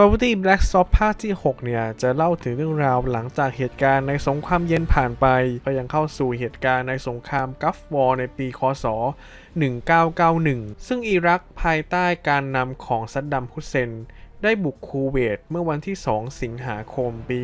Call of Duty Black Ops ภาคที่ 6 เนี่ย จะเล่าถึงเรื่องราวหลังจากเหตุการณ์ในสงครามเย็นผ่านไป ก็ยังเข้าสู่เหตุการณ์ในสงครามกัฟวอร์ในปีคศ 1991 ซึ่งอิรักภายใต้การนำของซัดดัมฮุสเซน ได้บุกคูเวตเมื่อวันที่ 2 สิงหาคมปี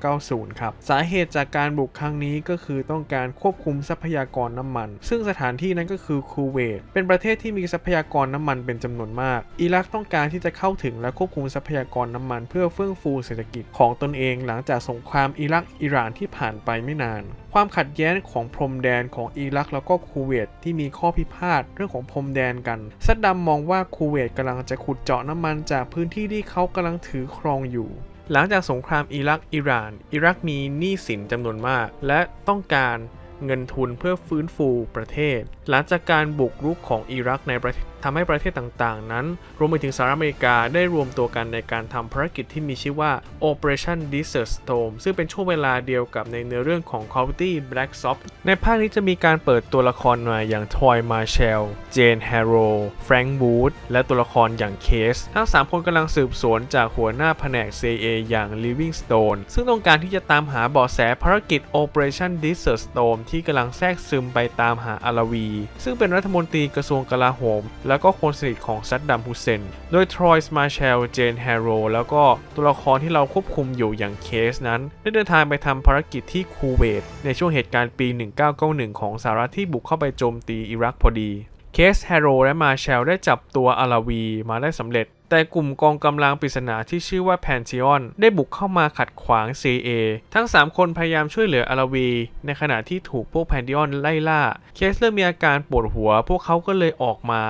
1990 ครับ สาเหตุจากการบุกครั้งนี้ก็คือต้องการควบคุมทรัพยากรน้ำมัน ซึ่งสถานที่นั้นก็คือคูเวต เป็นประเทศที่มีทรัพยากรน้ำมันเป็นจำนวนมาก อิรักต้องการที่จะเข้าถึงและควบคุมทรัพยากรน้ำมัน เพื่อเฟื่องฟูเศรษฐกิจของตนเอง หลังจากสงครามอิรักอิหร่านที่ผ่านไปไม่นาน ความขัดแย้งของพรมแดนของอิรักแล้วก็คูเวตที่มีข้อพิพาทเรื่องของพรมแดนกัน ซัดดัมมองว่าคูเวตกำลังจะขุดเจาะน้ำมันจากพื้นที่ที่เขากำลังถือครองอยู่ หลังจากสงครามอิรักอิหร่าน อิรักมีหนี้สินจำนวนมาก และต้องการเงินทุนเพื่อฟื้นฟูประเทศ หลังจากการบุกรุกของอิรักในประเทศ ทำให้ประเทศต่างๆ นั้น รวมไปถึงสหรัฐอเมริกาได้รวมตัวกันในการทำภารกิจที่มีชื่อว่า Operation Desert Storm ซึ่งเป็นช่วงเวลาเดียวกับในเนื้อเรื่องของ Call of Duty Black Ops ในภาคนี้จะมีการเปิดตัวละครมาอย่าง Toy Marshall Jane Harrow Frank Wood และตัวละครอย่าง Case ทั้ง 3 คนกำลังสืบสวนจากหัวหน้าแผนก CIA อย่าง Livingstone ซึ่งต้องการที่จะตามหาเบาะแสภารกิจ Operation Desert Storm ที่กำลังแทรกซึมไปตามหาอาลาวี ซึ่งเป็นรัฐมนตรีกระทรวงกลาโหมแล้วก็คนสนิทของซัดดัมฮุเซน โดยทรอยส์มาเชล เจนแฮโรแล้วก็ตัวละครที่เราควบคุมอยู่อย่างเคสนั้น ได้เดินทางไปทำภารกิจที่คูเวต ในช่วงเหตุการณ์ปี 1991 ของสหรัฐที่บุกเข้าไปโจมตีอิรักพอดีเคสแฮโรและมาเชลได้จับตัวอาลาวีมาได้สำเร็จ แต่กลุ่มกองกำลังปริศนาที่ชื่อว่าแพนทิออนได้บุกเข้ามาขัดขวาง CA ทั้ง 3 คนพยายามช่วยเหลืออาราวี ในขณะที่ถูกพวกแพนทิออนไล่ล่า เคสเริ่มมีอาการปวดหัว พวกเขาก็เลยออกมา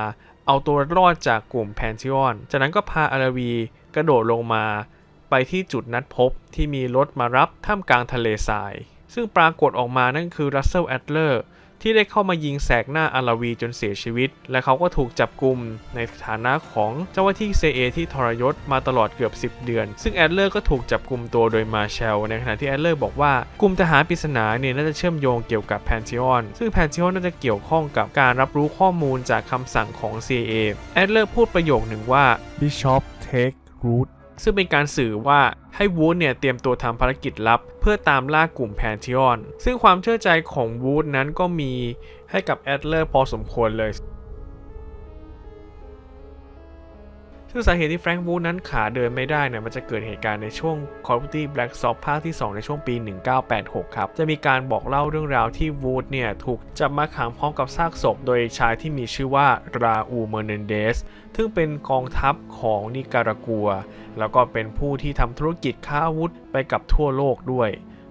เอาตัวรอดจากกลุ่มแพนทิออน จากนั้นก็พาอาราวีกระโดดลงมาไปที่จุดนัดพบที่มีรถมารับท่ามกลางทะเลทราย ซึ่งปรากฏออกมานั่นคือรัสเซลแอดเลอร์ ที่ได้เข้ามายิงแสกหน้าอาราวีจนเสียชีวิต และเขาก็ถูกจับกลุ่มในฐานะของเจ้าหน้าที่ CIA ที่ทรยศมาตลอดเกือบ 10 เดือน ซึ่งแอดเลอร์ก็ถูกจับกลุ่มตัวโดยมาเชลในขณะที่แอดเลอร์บอกว่ากลุ่มทหารปริศนาเนี่ยน่าจะเชื่อมโยงเกี่ยวกับแพนทิออนซึ่งแพนทิออนน่าจะเกี่ยวข้องกับการรับรู้ข้อมูลจากคำสั่งของ CIA แอดเลอร์พูดประโยคหนึ่งว่า Bishop take root ซึ่งเป็นการสื่อว่าให้วูดเนี่ยเตรียมตัวทำภารกิจลับ เพื่อตามล่ากลุ่มแพนทิออน ซึ่งความเชื่อใจของวูดนั้นก็มีให้กับแอดเลอร์พอสมควรเลย ซึ่งสาเหตุที่แฟรงค์วูดนั้นขาเดินไม่ได้เนี่ยมันจะเกิดเหตุการณ์ในช่วง Call of Duty Black Ops ภาคที่ 2 ในช่วงปี 1986 ครับ จะมีการบอกเล่าเรื่องราวที่วูดเนี่ยถูกจับมาขังพร้อมกับซากศพ โดยชายที่มีชื่อว่าราอูเมอร์เนนเดสซึ่งเป็นกองทัพของนิการากัว แล้วก็เป็นผู้ที่ทำธุรกิจค้าอาวุธไปกับทั่วโลกด้วย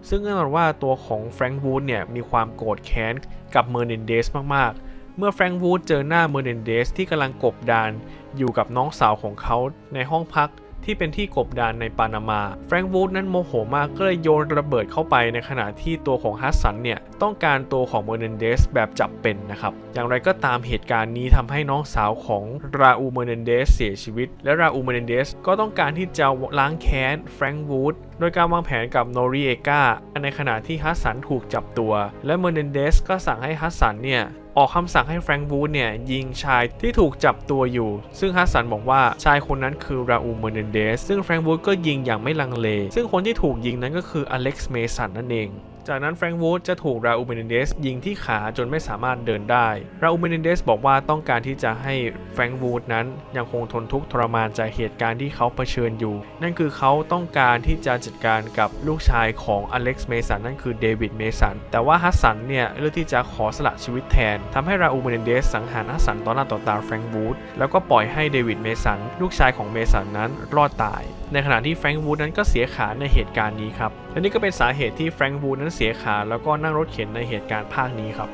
ซึ่งแน่นอนว่าตัวของแฟรงค์วูดเนี่ยมีความโกรธแค้นกับเมอร์เนนเดสมากๆ เมื่อแฟรงค์วูดเจอหน้าเมอร์เนนเดสที่กำลังกบดานอยู่กับน้องสาวของเขาในห้องพักที่เป็นที่กบดานในปานามาแฟรงค์วูดนั้นโมโหมากก็เลยโยนระเบิดเข้าไปในขณะที่ตัวของฮัสสันเนี่ยต้องการตัวของเมอร์เนนเดสแบบจับเป็นนะครับ อย่างไรก็ตามเหตุการณ์นี้ทำให้น้องสาวของราอูเมอร์เนนเดสเสียชีวิต และราอูเมอร์เนนเดสก็ต้องการที่จะล้างแค้นแฟรงค์วูดโดยการวางแผนกับโนริเอกาในขณะที่ฮัสสันถูกจับตัว และเมอร์เนนเดสก็สั่งให้ฮัสสันเนี่ยออกคำสั่งให้แฟรงค์วูดเนี่ยยิงชายที่ถูกจับตัวอยู่ ซึ่งฮัสสันบอกว่าชายคนนั้นคือราอูเมเนนเดสซึ่งแฟรงค์วูดก็ยิงอย่างไม่ลังเล ซึ่งคนที่ถูกยิงนั้นก็คืออเล็กซ์เมสันนั่นเอง จากนั้นแฟรงค์วูดจะถูกราอูเมเนเดสยิงที่ขาจนไม่สามารถเดินได้ ราอูเมเนเดสบอกว่าต้องการที่จะให้แฟรงค์วูดนั้นยังคงทนทุกข์ทรมานจากเหตุการณ์ที่เขาเผชิญอยู่ นั่นคือเขาต้องการที่จะจัดการกับลูกชายของอเล็กซ์เมสันนั่นคือเดวิดเมสันแต่ว่าฮัสสันเนี่ยเลือกที่จะขอสละชีวิตแทนทำให้ราอูเมเนเดสสังหารฮัสสันต่อหน้าต่อตาแฟรงค์วูดแล้วก็ปล่อยให้เดวิดเมสันลูกชายของเมสันนั้นรอดตาย ในขณะที่แฟรงค์วูดนั้นก็เสียขาในเหตุการณ์นี้ครับและนี่ก็เป็นสาเหตุที่แฟรงค์วูดนั้นเสียขาแล้วก็นั่งรถเข็นในเหตุการณ์ภาคนี้ครับ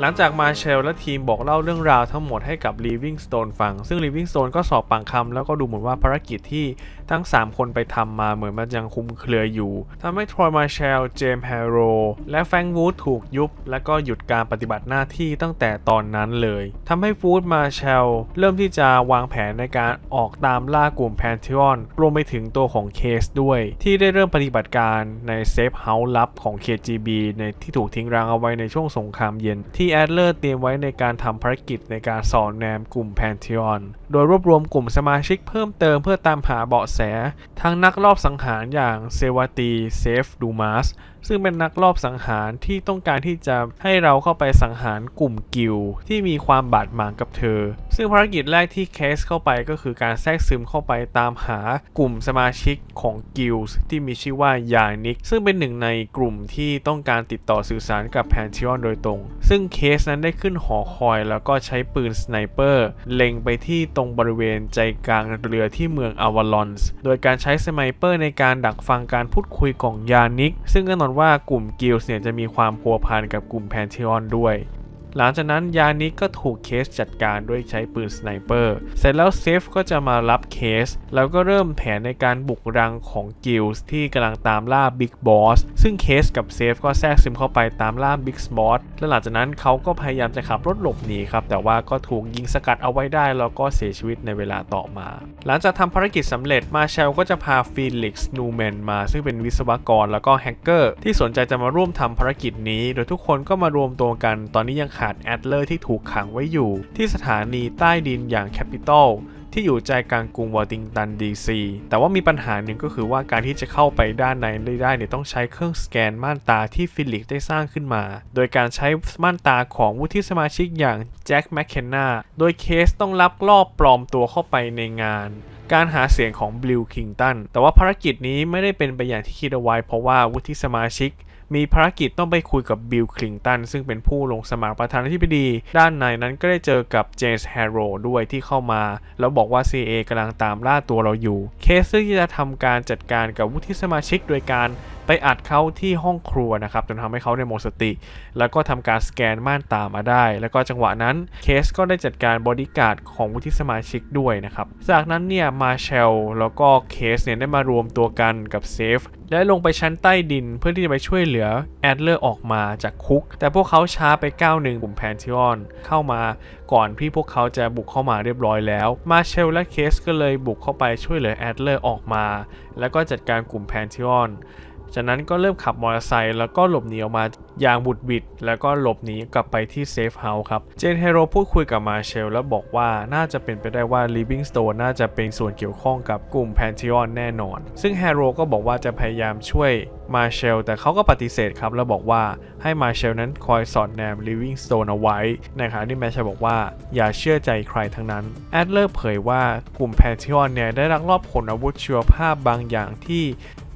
หลังจากมาเชลและทีมบอกเล่าเรื่องราวทั้งหมดให้กับ Livingstone ฟัง ซึ่ง Livingstone ก็สอบปากคำแล้วก็ดูเหมือนว่าภารกิจที่ ทั้ง 3 คนไปทำมาเหมือนมันยังคุมเครืออยู่ทำให้ทรอยมาเชล เจมส์แฮโร และแฟรงค์วูดถูกยุบ และก็หยุดการปฏิบัติหน้าที่ตั้งแต่ตอนนั้นเลยทำให้ฟูดมาเชลเริ่มที่จะวางแผนในการออกตามล่ากลุ่มแพนทิออนรวมไปถึงตัวของเคสด้วย ที่ได้เริ่มปฏิบัติการในเซฟเฮาส์ลับของ KGB ในที่ถูกทิ้งร้างเอาไว้ในช่วงสงครามเย็น ที่ที่แอดเลอร์เตรียมไว้ในการทำภารกิจในการสอนแนมกลุ่มแพนทิออนโดยรวบรวมกลุ่มสมาชิกเพิ่มเติมเพื่อตามหาเบาะแสทั้งนักลอบสังหารอย่างเซวาตี เซฟ ดูมาสซึ่งเป็นนักลอบสังหารที่ต้องการที่จะให้เราเข้าไปสังหารกลุ่มกิลที่มีความบาดหมางกับเธอ ซึ่งภารกิจแรกที่เคสเข้าไปก็คือการแทรกซึมเข้าไปตามหากลุ่มสมาชิกของกิลที่มีชื่อว่ายานิก ซึ่งเป็นหนึ่งในกลุ่มที่ต้องการติดต่อสื่อสารกับแพนทิออนโดยตรง ซึ่งเคสนั้นได้ขึ้นหอคอยแล้วก็ใช้ปืนสไนเปอร์เล็งไปที่ตรงบริเวณใจกลางเรือที่เมืองอวาลอนส์โดยการใช้สไนเปอร์ในการดักฟังการพูดคุยของยานิก ซึ่งแน่นอนว่ากลุ่มกิลส์เนี่ยจะมีความพัวพันกับกลุ่มแพนทิออนด้วย หลังจากนั้นยานิกก็ถูกเคสจัดการด้วยใช้ปืนสไนเปอร์ เสร็จแล้วเซฟก็จะมารับเคส แล้วก็เริ่มแผนในการบุกรังของกิลส์ที่กำลังตามล่าบิ๊กบอส ซึ่งเคสกับเซฟก็แทรกซึมเข้าไปตามล่าบิ๊กบอส และหลังจากนั้นเขาก็พยายามจะขับรถหลบหนีครับ แต่ว่าก็ถูกยิงสกัดเอาไว้ได้ แล้วก็เสียชีวิตในเวลาต่อมา หลังจากทำภารกิจสำเร็จมาเชลก็จะพาฟีลิกซ์นูแมนมา ซึ่งเป็นวิศวกรแล้วก็แฮกเกอร์ที่สนใจจะมาร่วมทำภารกิจนี้ โดยทุกคนก็มารวมตัวกัน ตอนนี้ยังขาดแอดเลอร์ที่ถูกขังไว้อยู่ ที่สถานีใต้ดินอย่างแคปิตอลที่อยู่ใจกลางกรุงวอติงตันดีซี แต่ว่ามีปัญหาหนึ่งก็คือว่าการที่จะเข้าไปด้านในได้ไดเนี่ยต้องใช้เครื่องสแกนม่านตาที่ฟิลิกได้สร้างขึ้นมา โดยการใช้ม่านตาของวุฒิสมาชิกอย่างแจ็คแมคเคนนา โดยเคสต้องลักลอบปลอมตัวเข้าไปในงาน การหาเสียงของบลิวคิงตัน แต่ว่าภารกิจนี้ไม่ได้เป็นไปอย่างที่คิดเอาไว้เพราะว่าวุฒิสมาชิก มีภารกิจต้องไปคุยกับบิลคลิงตันซึ่งเป็นผู้ลงสมัครประธานาธิบดี ด้านในนั้นก็ได้เจอกับเจส์แฮร์โรด้วยที่เข้ามา แล้วบอกว่า CIA กำลังตามล่าตัวเราอยู่ เคสซึ่งที่จะทำการจัดการกับวุฒิสมาชิกโดยการ ไปอัดเขาที่ห้องครัวนะครับจนทำให้เขาในหมดสติ แล้วก็ทำการสแกนม่านตามาได้ แล้วก็จังหวะนั้นเคสก็ได้จัดการบอดี้การ์ดของวุฒิสมาชิกด้วยนะครับจากนั้นเนี่ยมาเชลแล้วก็เคสเนี่ยได้มารวมตัวกันกับเซฟและลงไปชั้นใต้ดินเพื่อที่จะไปช่วยเหลือแอดเลอร์ออกมาจากคุก แต่พวกเขาช้าไปก้าวหนึ่งกลุ่มแพนทิออนเข้ามาก่อนที่พวกเขาจะบุกเข้ามาเรียบร้อยแล้ว มาเชลและเคสก็เลยบุกเข้าไปช่วยเหลือแอดเลอร์ออกมา แล้วก็จัดการกลุ่มแพนทิออน จากนั้นก็เริ่มขับมอเตอร์ไซค์แล้วก็หลบหนีออกมาอย่างบุดบิด แล้วก็หลบหนีกลับไปที่เซฟเฮาส์ครับ เจนเฮโรพูดคุยกับมาเชล แล้วบอกว่าน่าจะเป็นไปได้ว่า Living Stone น่าจะเป็นส่วนเกี่ยวข้องกับกลุ่มแพนทิออนแน่นอน ซึ่งเฮโรก็บอกว่าจะพยายามช่วย มาเชลแต่เขาก็ปฏิเสธครับแล้วบอกว่าให้มาเชลนั้นคอยสอดแนม Living Stone เอาไว้ในขณะที่แมชชลบอกว่าอย่าเชื่อใจใครทั้งนั้น แอดเลอร์เผยว่ากลุ่มแพนทิออนเนี่ยได้ลักลอบขนอาวุธชีวภาพบางอย่างที่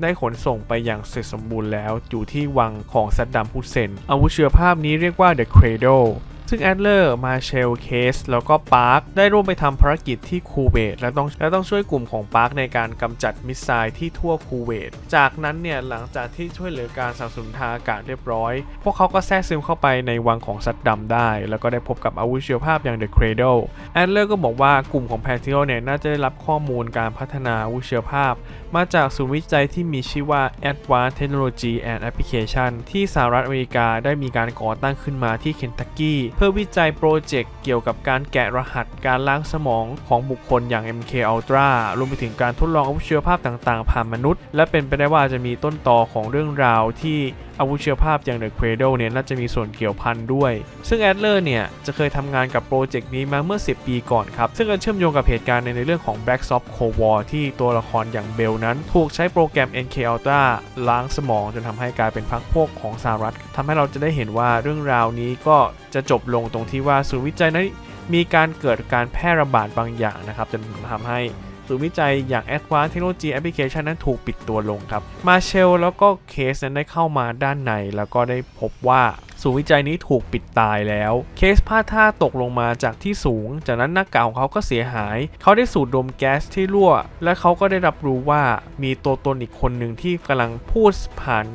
ได้ขนส่งไปอย่างเสร็จสมบูรณ์แล้วอยู่ที่วังของซัดดัมฮุเซนอาวุธเชื้อภาพนี้เรียกว่า The Cradle ซึ่งแอดเลอร์มาเชลเคสแล้วก็ปาร์คได้ร่วมไปทำภารกิจที่คูเวตและต้องและต้องช่วยกลุ่มของปาร์คในการกำจัดมิสไซล์ที่ทั่วคูเวตจากนั้นเนี่ยหลังจากที่ช่วยเหลือการสับสนทางอากาศเรียบร้อย พวกเขาก็แทรกซึมเข้าไปในวังของซัดดัมได้ แล้วก็ได้พบกับอาวุธเชื้อภาพอย่าง The Cradle แอดเลอร์ก็บอกว่ากลุ่มของแพนทิโอเนี่ยน่าจะได้รับข้อมูลการพัฒนาอาวุธเชื้อภาพ มาจากศูนย์วิจัยที่มีชื่อว่า Advanced Technology and Application ที่สหรัฐอเมริกาได้มีการก่อตั้งขึ้นมาที่เคนตักกี้เพื่อวิจัยโปรเจกต์เกี่ยวกับการแกะรหัสการล้างสมองของบุคคลอย่าง MK Ultra รวมไปถึงการทดลองอาวุธเชื้อภาพต่างๆ ผ่านมนุษย์ และเป็นไปได้ว่าจะมีต้นตอของเรื่องราวที่อาวุธเชื้อภาพอย่าง The Cradle เนี่ยน่าจะมีส่วนเกี่ยวพันด้วย ซึ่งแอดเลอร์เนี่ย จะเคยทำงานกับโปรเจกต์นี้มาเมื่อ 10 ปีก่อนครับ ซึ่งก็เชื่อมโยงกับเหตุการณ์ในเรื่องของ Black Soft Cold War ที่ตัวละครอย่างเบลนั้น ถูกใช้โปรแกรม NK Ultra ล้างสมองจนทำให้กลายเป็นพรรคพวกของสหรัฐทำให้เราจะได้เห็นว่าเรื่องราวนี้ก็จะจบลงตรงที่ว่าศูนย์วิจัยนั้นมีการเกิดการแพร่ระบาดบางอย่างนะครับจนทำให้ ศูนย์วิจัยอย่าง Advanced Technology Application นั้นถูกปิดตัวลงครับ มาเชลแล้วก็เคสนั้นได้เข้ามาด้านใน แล้วก็ได้พบว่าศูนย์วิจัยนี้ถูกปิดตายแล้ว เคสพลาดท่าตกลงมาจากที่สูง จากนั้นหน้ากากของเขาก็เสียหาย เขาได้สูดดมแก๊สที่รั่ว และเขาก็ได้รับรู้ว่ามีตัวตนอีกคนหนึ่งที่กำลังพูดผ่าน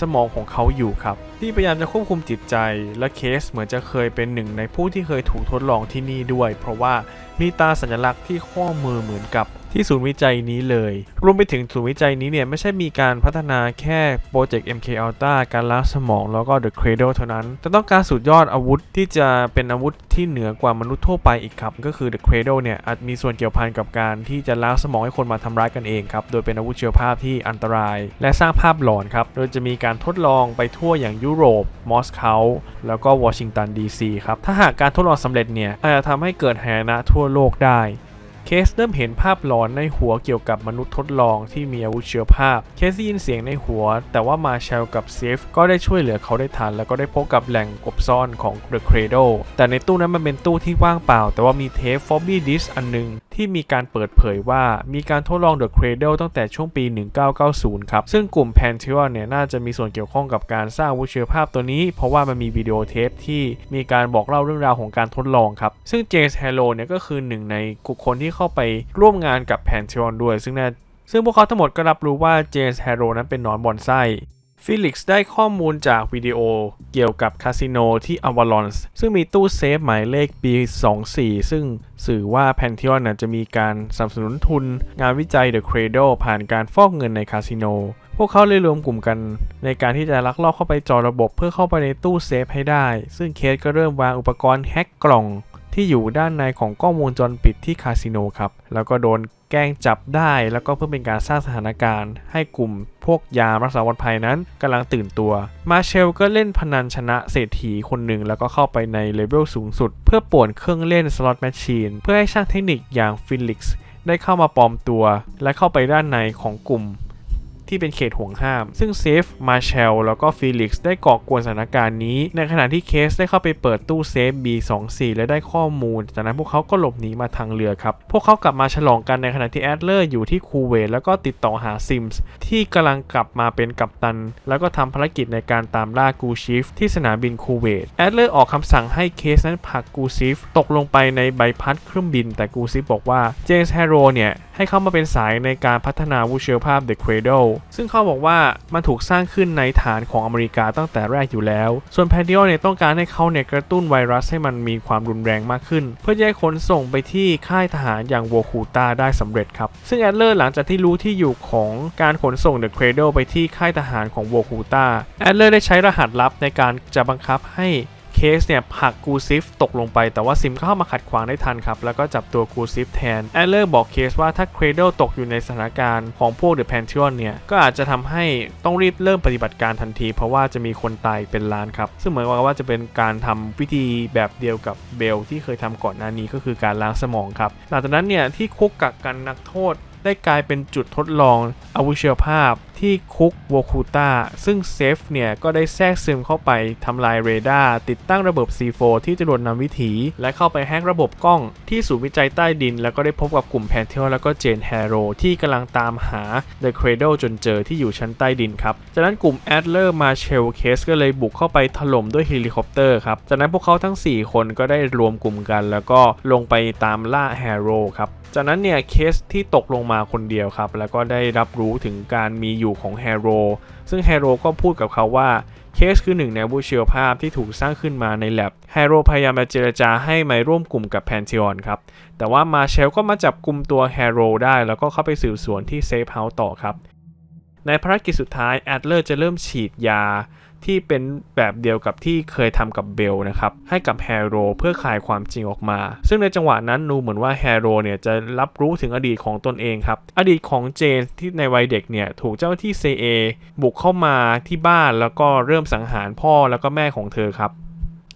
สมองของเขาอยู่ครับ ที่พยายามจะควบคุมจิตใจ และเคสเหมือนจะเคยเป็นหนึ่งในผู้ที่เคยถูกทดลองที่นี่ด้วย เพราะว่ามีตราสัญลักษณ์ที่ข้อมือเหมือนกับที่ศูนย์วิจัยนี้เลย รวมไปถึงศูนย์วิจัยนี้เนี่ยไม่ใช่มีการพัฒนาแค่โปรเจกต์ MK Ultra การล้างสมองแล้วก็ The Cradle เท่านั้น แต่ต้องการสุดยอดอาวุธที่จะเป็นอาวุธที่เหนือกว่ามนุษย์ทั่วไปอีกครับ ก็คือ The Cradle เนี่ยอาจมีส่วนเกี่ยวพันกับการที่จะล้างสมองให้คนมาทำร้ายกันเองครับ โดยเป็นอาวุธเชื้อภาพที่อันตราย และสร้างภาพหลอนครับ โดยจะมีการทดลองไปทั่วอย่างยุโรป มอสโกแล้วก็วอชิงตันดีซีครับ ถ้าหากการทดลองสำเร็จเนี่ยอาจจะทำให้เกิดหายนะทั่วโลกได้เคสเริ่มเห็นภาพหลอนในหัวเกี่ยวกับมนุษย์ทดลองที่มีอาวุธเชื้อภาพ เคสได้ยินเสียงในหัว แต่ว่ามาเชลกับเซฟก็ได้ช่วยเหลือเขาได้ทัน แล้วก็ได้พบกับแหล่งกบซ่อนของ The Cradle แต่ในตู้นั้นมันเป็นตู้ที่ว่างเปล่า แต่ว่ามีเทป f o b b y Disk อันหนึงที่มีการเปิดเผยว่ามีการทดลอง The Cradle ตั้งแต่ช่วงปี 1990 ครับ ซึ่งกลุ่ม Pantheon เนี่ยน่าจะมีส่วนเกี่ยวข้องกับการสร้างวุเชื้อภาพตัวนี้ เพราะว่ามันมีวิดีโอเทปที่มีการบอกเล่าเรื่องราวของการทดลองครับ ซึ่งเจส์แฮโลเนี่ยก็คือหนึ่งในบุคคลที่เข้าไปร่วมงานกับ Pantheon ด้วย ซึ่งน่าซึ่งพวกเขาทั้งหมดก็รับรู้ว่าเจส์แฮโลนั้นเป็นนอนบอนไซ ฟิลิกซ์ได้ข้อมูลจากวิดีโอเกี่ยวกับคาสิโนที่อวาลอนส์ซึ่งมีตู้เซฟหมายเลขปี24 ซึ่งสื่อว่าแพนเท o อนจะมีการสนับสนุนทุน งานวิจัย The Cradle ผ่านการฟอกเงินในคาสิโน พวกเขาเลยรวมกลุ่มกัน ในการที่จะลักลอบเข้าไปจอระบบเพื่อเข้าไปในตู้เซฟให้ได้ ซึ่งเคสก็เริ่มวางอุปกรณ์แฮ็กกล่องที่อยู่ด้านในของกล้องวงจรปิดที่คาสิโนครับ แล้วก็โดน กล้งจับได้แล้วก็เพื่อเป็นการสร้างสถานการณ์ ให้กลุ่มพวกยามรักษาวันภัยนั้นกำลังตื่นตัว มาเชลก็เล่นพนันชนะเศรษฐีคนหนึ่งแล้วก็เข้าไปในเลเวลสูงสุด เพื่อป่วนเครื่องเล่นสล็อตแมชชีนเพื่อให้ช่างเทคนิคอย่างฟิลิกซ์ได้เข้ามาปลอมตัว และเข้าไปด้านในของกลุ่ม ที่เป็นเขตห่วงห้าม ซึ่งเซฟมาเชลแล้วก็ฟิลิกซ์ได้ก่อกวนสถานการณ์นี้ ในขณะที่เคสได้เข้าไปเปิดตู้เซฟ B24 และได้ข้อมูล จากนั้นพวกเขาก็หลบหนีมาทางเรือครับ พวกเขากลับมาฉลองกันในขณะที่แอดเลอร์อยู่ที่คูเวตแล้วก็ติดต่อหาซิมส์ที่กำลังกลับมาเป็นกัปตัน แล้วก็ทำภารกิจในการตามล่ากูชิฟที่สนามบินคูเวตแอดเลอร์ออกคำสั่งให้เคสนั้นผลักกูชิฟตกลงไปในใบพัดเครื่องบิน แต่กูชิฟบอกว่าเจมส์แฮโรเนี่ยให้เข้ามาเป็นสายในการพัฒนาวุธเชื้อภาพ The Cradle ซึ่งเขาบอกว่ามันถูกสร้างขึ้นในฐานของอเมริกาตั้งแต่แรกอยู่แล้ว ส่วนแพนดิโอเนี่ยต้องการให้เขาเนี่ยกระตุ้นไวรัสให้มันมีความรุนแรงมากขึ้น เพื่อจะให้ขนส่งไปที่ค่ายทหารอย่างโวคูตาได้สำเร็จครับ ซึ่งแอดเลอร์หลังจากที่รู้ที่อยู่ของการขนส่ง The Cradle ไปที่ค่ายทหารของโวคูตาแอดเลอร์ได้ใช้รหัสลับในการจะบังคับให้ สเนี่ยผักกูซิฟตกลงไป แต่ว่าซิมเข้ามาขัดขวางได้ทันครับ แล้วก็จับตัวกูซิฟแทนแอดเลอร์บอกเคสว่าถ้าเครเดลตกอยู่ในสถานการณ์ของพวกเดอะแพนทิออนเนี่ย ก็อาจจะทำให้ต้องรีบเริ่มปฏิบัติการทันที เพราะว่าจะมีคนตายเป็นล้านครับ ซึ่งเหมือนกับว่าจะเป็นการทำวิธีแบบเดียวกับเบลที่เคยทำก่อนหน้านี้ก็คือการล้างสมองครับหลังจากนั้นเนี่ยที่คุกกักกันนักโทษได้กลายเป็นจุดทดลองอาวุธชีวภาพที่คุกโวคูตาซึ่งเซฟเนี่ย ก็ได้แทรกซึมเข้าไปทำลายเรดาร์ติดตั้งระบบ C4 ที่จะรวดนำวิถี และเข้าไปแฮกระบบกล้องที่ศูนย์วิจัยใต้ดิน แล้วก็ได้พบกับกลุ่มแพนเทลแล้วก็เจนแฮโรที่กำลังตามหา The Cradle จนเจอที่อยู่ชั้นใต้ดินครับ จากนั้นกลุ่มแอดเลอร์มาเชลเคสก็เลยบุกเข้าไปถล่มด้วยเฮลิคอปเตอร์ครับ จากนั้นพวกเขาทั้ง 4 คนก็ได้รวมกลุ่มกัน แล้วก็ลงไปตามล่าแฮโรครับ จากนั้นเนี่ยเคสที่ตกลงมาคนเดียวครับแล้วก็ได้รับรู้ถึงการมีอยู่ของแฮโรซึ่งแฮโรก็พูดกับเขาว่าเคสคือหนึ่งในอาวุธชียภาพที่ถูกสร้างขึ้นมาในแลบแฮโรพยายามจะเจรจาให้มาร่วมกลุ่มกับแพนเท o อนครับ แต่ว่ามาเชลก็มาจับกลุ่มตัวแฮโรได้แล้วก็เข้าไปสืบสวนที่เซฟเฮาส์ต่อครับ ในภารกิจสุดท้ายแอดเลอร์จะเริ่มฉีดยา ที่เป็นแบบเดียวกับที่เคยทำกับเบลนะครับให้กับแฮโรเพื่อคลายความจริงออกมา ซึ่งในจังหวะนั้นดูเหมือนว่าแฮโรเนี่ยจะรับรู้ถึงอดีตของตนเองครับ อดีตของเจนที่ในวัยเด็กเนี่ยถูกเจ้าหน้าที่ CA บุกเข้ามาที่บ้านแล้วก็เริ่มสังหารพ่อแล้วก็แม่ของเธอครับ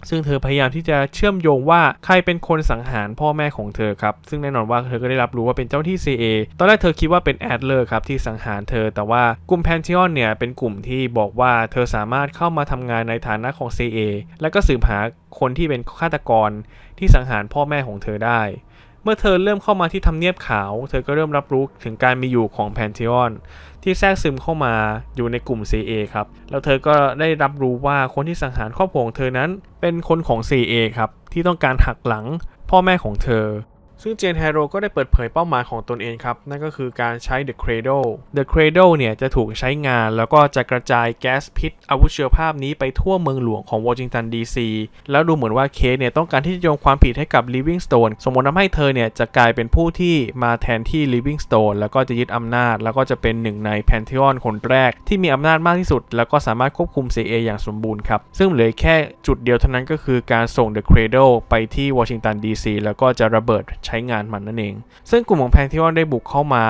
ซึ่งเธอพยายามที่จะเชื่อมโยงว่าใครเป็นคนสังหารพ่อแม่ของเธอครับ ซึ่งแน่นอนว่าเธอก็ได้รับรู้ว่าเป็นเจ้าที่ CA ตอนแรกเธอคิดว่าเป็นแอดเลอร์ครับที่สังหารเธอ แต่ว่ากลุ่มแพนทิออนเนี่ยเป็นกลุ่มที่บอกว่าเธอสามารถเข้ามาทำงานในฐานะของ CA และก็สืบหาคนที่เป็นฆาตกรที่สังหารพ่อแม่ของเธอได้ มื่อเธอเริ่มเข้ามาที่ทำเนียบขาว เธอก็เริ่มรับรู้ถึงการมีอยู่ของแพนเท o อนที่แทรกซึมเข้ามาอยู่ในกลุ่ม CA ครับ แล้วเธอก็ได้รับรู้ว่าคนที่สังหารครอบครัวของเธอนั้น เป็นคนของ CA ครับ ที่ต้องการหักหลังพ่อแม่ของเธอ ซึ่งเจนแฮโรก็ได้เปิดเผยเป้าหมายของตนเองครับ นั่นก็คือการใช้ The Cradle The Cradle เนี่ยจะถูกใช้งานแล้วก็จะกระจายแก๊สพิษอาวุธเชีวภาพนี้ไปทั่วเมืองหลวงของวอชิงตันดีซีแล้วดูเหมือนว่าเคสเนี่ยต้องการที่จะโยงความผิดให้กับ Livingstone สมมติทำให้เธอเนี่ยจะกลายเป็นผู้ที่มาแทนที่ Livingstone แล้วก็จะยึดอำนาจ แล้วก็จะเป็นหนึ่งในแพนเทออนคนแรก ที่มีอำนาจมากที่สุด แล้วก็สามารถควบคุม CIA อย่างสมบูรณ์ครับซึ่งเหลือแค่จุดเดียวเท่านั้นก็คือการส่ง The Cradle ไปที่วอชิงตันดีซีแล้วก็จะระเบิดใช้งานมันนั่นเอง ซึ่งกลุ่มของแพนทิออนได้บุกเข้ามา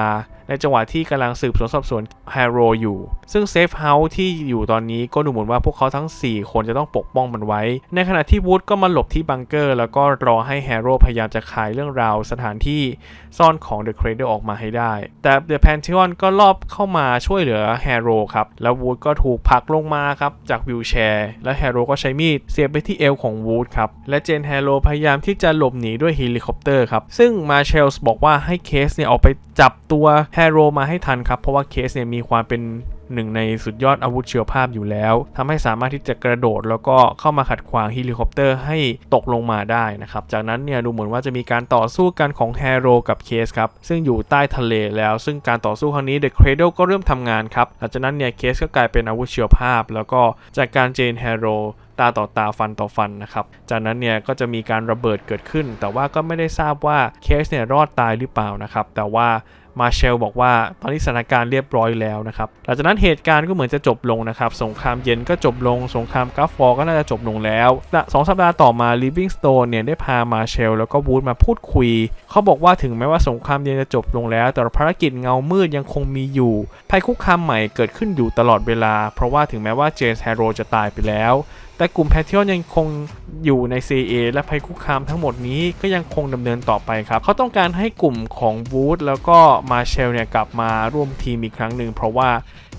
ในจังหวะที่กำลังสืบสวนสอบสวนแฮโรอยู่ ซึ่งเซฟเฮาส์ที่อยู่ตอนนี้ก็ดูเหมือนว่าพวกเขาทั้ง 4 คนจะต้องปกป้องมันไว้ ในขณะที่วูดก็มาหลบที่บังเกอร์ แล้วก็รอให้แฮโรพยายามจะขายเรื่องราวสถานที่ซ่อนของ The Cradle ออกมาให้ได้ แต่ The Pantheon ก็รอบเข้ามาช่วยเหลือแฮโรครับ แล้ววูดก็ถูกผลักลงมาครับจากวิวแชร์ และแฮโรก็ใช้มีดเสียบไปที่เอวของวูดครับ และเจนแฮโรพยายามที่จะหลบหนีด้วยเฮลิคอปเตอร์ครับ ซึ่งมาเชลส์บอกว่าให้เคสเนี่ยออกไปจับตัวแฮร์โรมาให้ทันครับ เพราะว่าเคสเนี่ยมีความเป็นหนึ่งในสุดยอดอาวุธเชียวภาพอยู่แล้วทำให้สามารถที่จะกระโดดแล้วก็เข้ามาขัดขวางเฮลิคอปเตอร์ให้ตกลงมาได้นะครับ จากนั้นเนี่ยดูเหมือนว่าจะมีการต่อสู้กันของแฮโรกับเคสครับ ซึ่งอยู่ใต้ทะเลแล้ว ซึ่งการต่อสู้ครั้งนี้ The Cradle ก็เริ่มทำงานครับ หลังจากนั้นเนี่ยเคสก็กลายเป็นอาวุธเชียวภาพ แล้วก็จากการเจนแฮโรตาต่อตาฟันต่อฟันนะครับ จากนั้นเนี่ยก็จะมีการระเบิดเกิดขึ้น แต่ว่าก็ไม่ได้ทราบว่าเคสเนี่ยรอดตายหรือเปล่านะครับ แต่ว่า มาเชลบอกว่าตอนนี้สถานการณ์เรียบร้อยแล้วนะครับหลังจากนั้นเหตุการณ์ก็เหมือนจะจบลงนะครับ สงครามเย็นก็จบลง สงครามกัฟฟอร์ก็น่าจะจบลงแล้วและสองสัปดาห์ต่อมาลิฟ i ิงสโตนเนี่ยได้พามาเชลแล้วก็วูดมาพูดคุย เขาบอกว่าถึงแม้ว่าสงครามเย็นจะจบลงแล้ว แต่ภารกิจเงามืดยังคงมีอยู่ ภัยคุกคามใหม่เกิดขึ้นอยู่ตลอดเวลา เพราะว่าถึงแม้ว่าเจมส์แฮโรจะตายไปแล้ว แต่กลุ่มแพทิออนยังคงอยู่ใน CA และภัยคุกคามทั้งหมดนี้ก็ยังคงดำเนินต่อไปครับ เขาต้องการให้กลุ่มของวูดแล้วก็มาเชลเนี่ยกลับมาร่วมทีมอีกครั้งหนึ่งเพราะว่า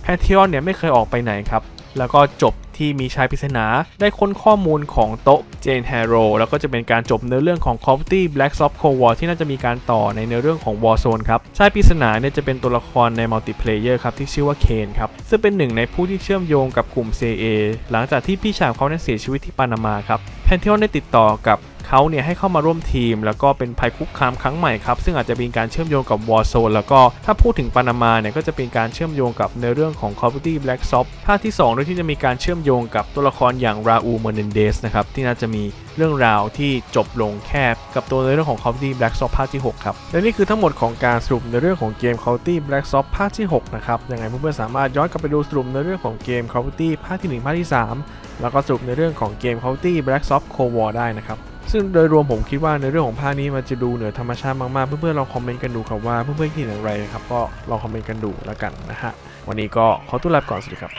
แพทิออนเนี่ยไม่เคยออกไปไหนครับ แล้วก็จบที่มีชายปริศนาได้ค้นข้อมูลของโต๊ะเจนแฮโรแล้วก็จะเป็นการจบเนื้อเรื่องของ Call of Duty Black Ops Cold War ที่น่าจะมีการต่อในเนื้อเรื่องของ Warzone ครับ ชายปริศนาเนี่ยจะเป็นตัวละครในมัลติเพลเยอร์ครับ ที่ชื่อว่าเคนครับ ซึ่งเป็นหนึ่งในผู้ที่เชื่อมโยงกับกลุ่ม CA หลังจากที่พี่ชายของเขาเนี่ยเสียชีวิตที่ปานามาครับแพนเทออนได้ติดต่อกับ เขาเนี่ยให้เข้ามาร่วมทีม แล้วก็เป็นภัยคุกคามครั้งใหม่ครับ ซึ่งอาจจะเป็นการเชื่อมโยงกับ Warzone แล้วก็ถ้าพูดถึงปานามาเนี่ยก็จะเป็นการเชื่อมโยงกับในเรื่องของ Call of Duty Black Ops ภาคที่2โดยที่จะมีการเชื่อมโยงกับตัวละครอย่างราอูเมอร์เนนเดสนะครับที่น่าจะมีเรื่องราวที่จบลงแคบกับตัวในเรื่องของ c of Duty Black Ops ภาคที่ 6 ครับ และนี่คือทั้งหมดของการสรุปในเรื่องของเกม c of Duty Black Ops ภาคที่ 6 นะครับยังไงเพื่อนๆสามารถย้อนกลับไปดูสรุปในเรื่องของเกม c o u t y ภาคที่ 1 ภาคที่ 3 แล้วก็สรุปในเรื่องของเกม c o u t y Black Ops Cold War ได้นะครับ ซึ่งโดยรวมผมคิดว่าในเรื่องของภาคนี้มันจะดูเหนือธรรมชาติมากๆ เพื่อนๆลองคอมเมนต์กันดูครับว่าเพื่อนๆคิดอย่างไรนะครับก็ลองคอมเมนต์กันดูแล้วกันนะฮะวันนี้ก็ขอตัวลาไปก่อนสวัสดีครับ